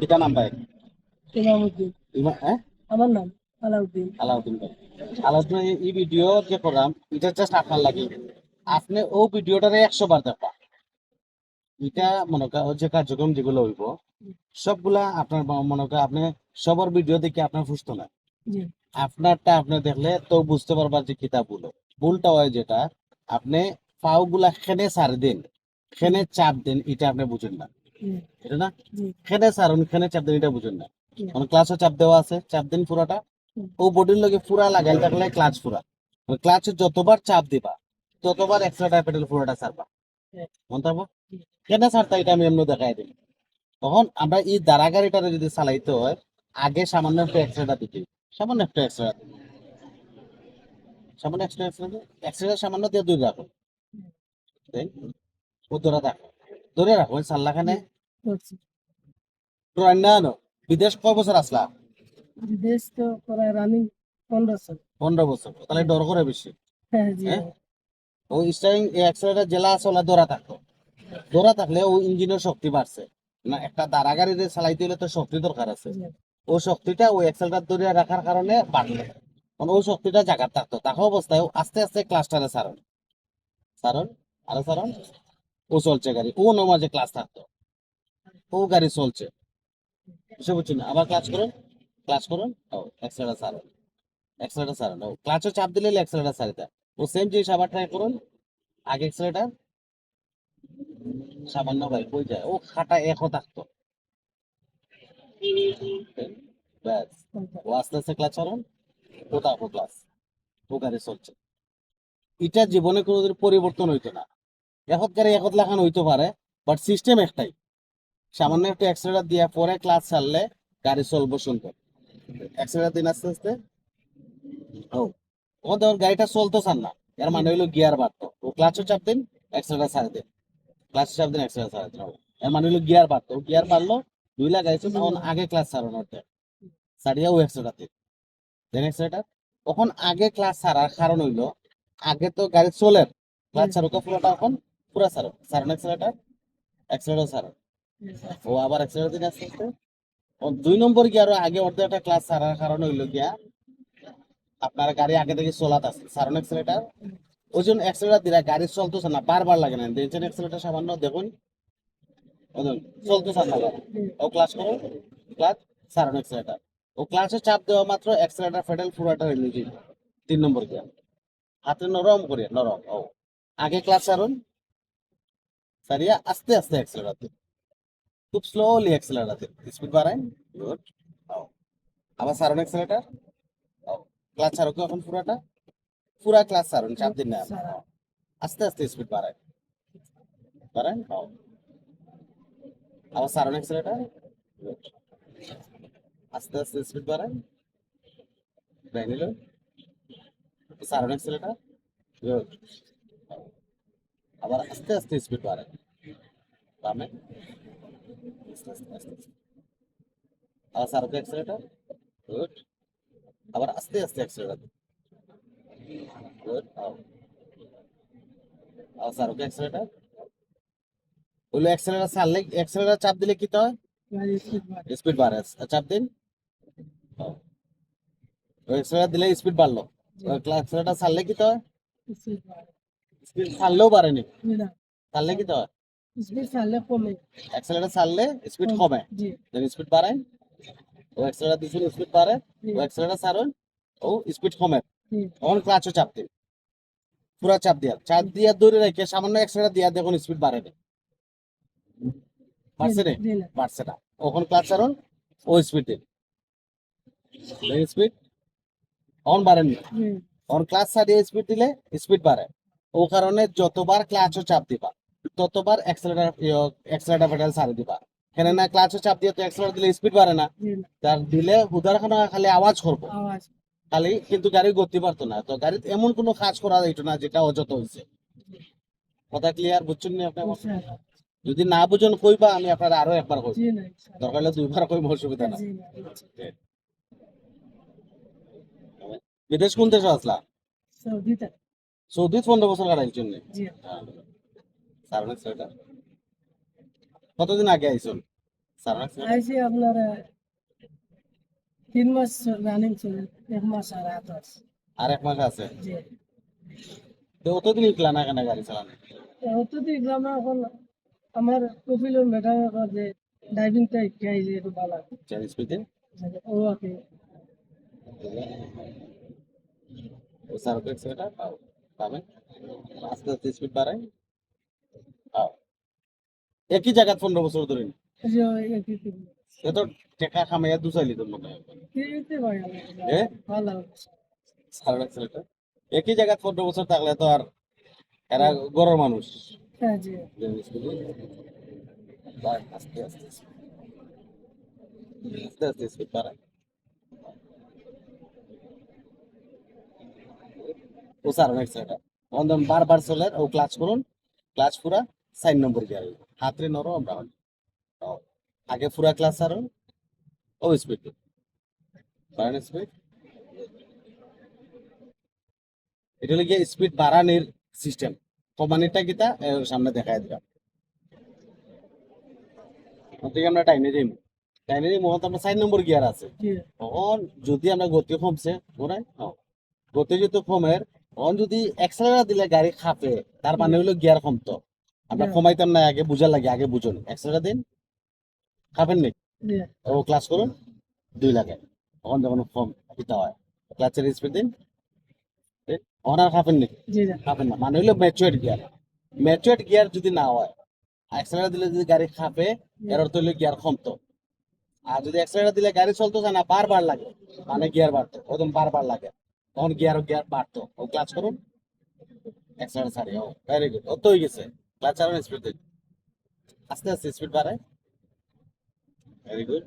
পিতা নাম ভাই? ইমামউদ্দিন। ইমা হ্যাঁ? আমার নাম আলাউদ্দিন। আলাউদ্দিন ভাই। আলাউদ্দিন এই ভিডিও যে করলাম এটা জাস্ট আপনার লাগে। আপনি ও ভিডিওটারে একশো বার এটা মনে যে কার্যক্রম যেগুলো হইব সবগুলা আপনার মনে করেন আপনি সবার ভিডিও দেখে আপনার সুস্থ না। আপনারটা আপনি দেখলে তো বুঝতে পারবার যে কিতাবগুলো ভুলটা হয় যেটা আপনি পাও গুলা খেনে সার দিন খেনে চাপ দেন এটা আপনি বুঝেন না। এটা না? খেনে সারুন খেনে চাপ দেন এটা বুঝেন না। মানে চাপ দেওয়া আছে চাপ দিন পুরাটা। ও বডির লগে পুরা লাগাই থাকলে ক্লাচ পুরা। ক্লাচে যতবার চাপ দিবা ততবার এক্সট্রা পেডেল পুরাটা সারবা হ্যাঁ। মনে থাকব? কেন সারতা এটা আমি এমনি দেখাই দিই? তখন আমরা এই যদি চালাইতে হয় আগে সামান্য একটু এক্সট্রাটা দিতে। সামান্য একটু এক্সট্রা সামান্য এক্সট্রা এক্সট্রা এক্সট্রা সামান্য দিয়ে দূরে রাখো। ও ধরে রাখো। ধরে রাখো ওই সাল্লাখানে না বিদেশ কয় বছর আসলা? বিদেশ তো প্রায় রানিং পনেরোশো পনেরো বছর। তাহলে ডর করে বেশি। হ্যাঁ হ্যাঁ? স্টারিং এক্সট্রাটা জেলা আছে ওলা দৌড়া থাকতো দৌড়া থাকলে ওই ইঞ্জিনের শক্তি বাড়ছে। না একটা দাঁড়া গাড়িতে চালাইতে হলে তো শক্তি দরকার আছে। ওই শক্তিটা ওই এক্সেলটা ধরে রাখার কারণে বাড়লো। মানে ওই শক্তিটা জায়গার থাকতো। থাকা অবস্থায় ও আস্তে আস্তে ক্লাসটারে সারণ। সারণ? আরও সারণ? ও চলছে গাড়ি। ও নমাজে ক্লাস থাকতো। ও গাড়ি চলছে। বুঝতে পারছি না আবার ক্লাস করুন ক্লাস করুন। ও এক্সেলটা সারণ এক্সেলটা সারণ ও ক্লাচও চাপ দিলে এক্সেলটা সারিতা ও সেম জিনিস আবার ট্রাই করুন। আগে এক্সেলটা সামান্য ভাই, কই যায়? ও খাটা একও থাকতো ব্যাস। ও আস্তে আস্তে ক্লাস চালান ও তারপর ক্লাস ও গাড়ি চলছে। এটা জীবনে কোনোদিন পরিবর্তন হইতো না। এখন গাড়ি এখন লাখান হইতে পারে বাট সিস্টেম একটাই। সামান্য একটু এক্সট্রা দিয়া পরে ক্লাস ছাড়লে গাড়ি চলবো সুন্দর। এক্সট্রা দিন আস্তে আস্তে। ও ও গাড়িটা চলতো চান না। এর মানে হইল গিয়ার বাড়তো। ও ক্লাচও চাপ দিন এক্সট্রা ছাড়ে দিন। ক্লাচ চাপ দিন এক্সট্রা ছাড়ে দিন। এর মানে হইল গিয়ার বাড়তো। গিয়ার বাড়লো, দুই লাগাইছো তখন আগে ক্লাস ছাড়ানো সারিয়া ও এক্সট্রা দিন দেন এক্সট্রাটা তখন আগে ক্লাস ছাড়ার কারণ হইল, আগে তো গাড়ি চলে ক্লাস ছাড়ো তো পুরোটা এখন, পুরা ছাড়ো ছাড়ো এক্সট্রাটা এক্সট্রাটা ছাড়ো ও আবার এক্সট্রা দিন ও দুই নম্বর কি আরও আগে অর্ধেক একটা ক্লাস ছাড়ার কারণ হইল গিয়া আপনার গাড়ি আগে থেকে চলাত আছে। সারন এক্সেলেটার ওই জন্য এক্সেলেটার দিলা গাড়ি চলতেছে না, বারবার লাগে না। দিয়েছেন এক্সেলেটার সামান্য, দেখুন। চলতেছে না। ও ক্লাস করো ক্লাস সারন এক্সেলেটার ও ক্লাসে চাপ দেওয়া মাত্র এক্সেলেটার ফেডাল পুরাটা হয়ে নিজে তিন নম্বর গিয়া। হাতে নরম করে নরম। ও। আগে ক্লাস সারুন সারিয়া আস্তে আস্তে এক্সেলেটার দিন খুব স্লোলি এক্সেলেটার দিন স্পিড বাড়ায়। গুড আবার সারন এক্সেলেটার ক্লাস ছাড়ো কি এখন পুরাটা? পুরা ক্লাস ছাড়ুন চাপ দিন না সারা। আস্তে আস্তে স্পিড বাড়ায়। বাড়ায় ও। আবার সারন এক্সেলেটার আস্তে আস্তে স্পিড বাড়ায়। ব্যাগ নিল। সারন এক্সেলেটার গুড আবার আস্তে আস্তে স্পিড বাড়ায়। বামে। আস্তে আস্তে আস্তে আস্তে। আবার সারো এক্সেলেটার গুড আবার আস্তে আস্তে এক্সেলেটার গুড আবার সারো এক্সেলেটার ওগুলো এক্সেলেটার ছাড়লে এক্সেলেটার চাপ দিলে কি তো হয় গাড়ি স্পিড বাড়ে স্পিড বাড়ে চাপ দিন এক্সেলেটার দিলে স্পিড বাড়লো এক্সেলেটার ছাড়লে কি তো হয় স্পিড বাড়ে স্পিড ছাড়লেও বাড়েনি জি না ছাড়লে কি তো হয় স্পিড চাললে কমে। এক্সেলেটার ছাড়লে স্পিড কমে জি। দেন স্পিড বাড়ায় ও এক্সেলেটার দিছিল স্পিড বাড়ে ও এক্সেলেটার ছাড়ুন ও স্পিড কমে। তখন ক্লাচও চাপ দিন পুরা চাপ দিয়া চাপ দিয়া ধরে রেখে সামান্য দিয়া দেখুন স্পিড বাড়ে বাড়ছে রে বাড়ছে না। ওখান ক্লাচ ছাড়ুন ও স্পিড দিন স্পিড অন বাড়েনি অন ক্লাচ ছাড়িয়ে স্পিড দিলে স্পিড বাড়ে। ও কারণে যতবার ক্লাচও চাপ দিবা ততবার এক্সেলেটার এক্সেলেটার পেডাল ছাড়ি দিবা। কেন না ক্লাচও চাপ দিয়ে তো এক্সেলেটার দিলে স্পিড বাড়ে না। জি তার দিলে খালি আওয়াজ করব। খালি কিন্তু গাড়ি গতি পারতো না। তো গাড়িতে এমন কোনো কাজ করা যাইত না যেটা অযথ হয়েছে। কথা ক্লিয়ার বুঝছেন নি আপনি যদি না বুঝুন কইবা আমি আপনার আরও একবার কইব। জি দরকার হলে দুইবার কইব অসুবিধা না জি বিদেশ কোন দেশে আসলা? সৌদিতে। সৌদি পনেরো বছর কাটাইর জি কতদিন আগে আইসুন সারা আইসি আপনার তিন মাস রানিং চলে এক মাস আর আট মাস। আর এক মাস আছে? তো অতদিন ইকলা না কেন গাড়ি চালানো? অত দেখলাম এখন আমার কপিলের ম্যাডাম যে ড্রাইভিংটা শিখাই যে একটু ভালো চার স্পিডে ও আর কি। ও সার্ভ সেটা পাও পাবেন। আস্তে আস্তে স্পিড বাড়ায়। একই জায়গা পনেরো বছর ধরে। এত টেকা খামাইয়া দুসাইলি তোর মনে হয় একই জায়গা পনেরো বছর থাকলে তো আর এরা গড়ের মানুষ। হ্যাঁ আস্তে আস্তে আস্তে আস্তে স্পিড বাড়ায় ও সার্ভ এক্সেলেটার অন্দম বারবার চলে ও ক্লাচ করুন ক্লাচ পুরা সাইন নম্বর গিয়ার হাতরে নরো আমরা হন। ও, আগে পুরা ক্লাস আর। ও স্পিড বাড়ান স্পিড এটা হলো গিয়ে স্পিড বাড়ানোর সিস্টেম কমানিটা কিতা সামনে দেখাই দিলাম। ওদিকে আমরা যাই। মহন্ত আমরা সাইন নম্বর গিয়ার আছে। তখন যদি আমরা গতি কমছে? গতি যদি কমের তখন যদি এক্সেলার দিলে গাড়ি খাপে তার মানে হলো গিয়ার কমতো। আমরা. কমাইতাম না আগে বুঝার লাগে আগে বুঝুন। এক্সেলার দিন খাবেন নি? ও ক্লাস করুন দুই লাগে। তখন যখন কম দিতে হয়। ক্লাচের স্পিড দিন। তখন আর খাবেন নি? খাবেন না। মানে হলো ম্যাচুয়ার গিয়ার ম্যাচুয়ার গিয়ার যদি না হয় অ্যাক্সেলার দিলে যদি গাড়ি খাপে এর অর্থ হলো গিয়ার কমতো আর যদি অ্যাক্সেলার দিলে গাড়ি চলতো না বারবার লাগে। মানে গিয়ার বাড়তো ওরকম বারবার লাগে। তখন গিয়ার গিয়ার বাড়তো। ও ক্লাচ করুন। অ্যাক্সেলার ছাড়ি ও ভেরি গুড ও তো হয়ে গেছে। ক্লাচ ছাড়ুন স্পিড দিন আস্তে আস্তে স্পিড বাড়ায়। ভেরি গুড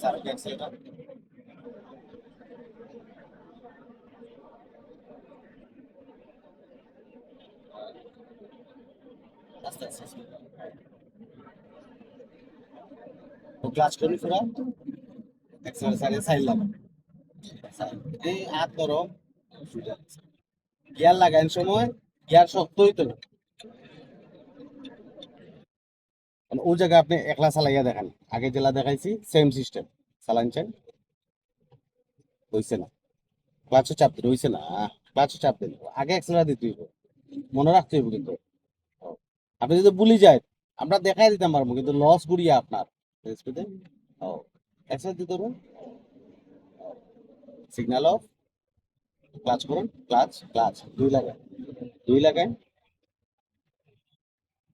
স্যার অ্যাক্সেলার সাইডে, সাইড লাগা এই গিয়ার লাগাইন সময়, গিয়ার শক্ত মানে ও জায়গায় আপনি একলা চালাইয়া দেখান। আগে জেলা দেখাইছি সেম সিস্টেম চালান হইছে না। ক্লাচও চাপ দিন, হইছে না। ক্লাচও চাপ দিন। আগে এক্সেলার দিতে মনে রাখতে হইব কিন্তু। আপনি যদি ভুলি যায় আমরা দেখাই দিতাম পারব কিন্তু লস গুড়িয়া আপনার। স্পিডে ও এক্সেলার দিতে পারবেন সিগন্যাল অফ ক্লাচ করুন। ক্লাচ ক্লাচ দুই লাগান। দুই লাগান।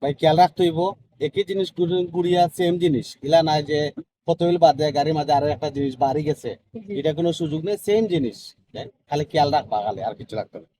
ভাই খেয়াল রাখতে হইব একই জিনিস গুড়ি- গুড়িয়া সেম জিনিস। ইলা নাই যে কত হইল বাদে গাড়ির মাঝে আরও একটা জিনিস বাড়ি গেছে। এটা কোনো সুযোগ নেই সেম জিনিস? খালি খেয়াল রাখবা খালি আর কিছু রাখতে হবে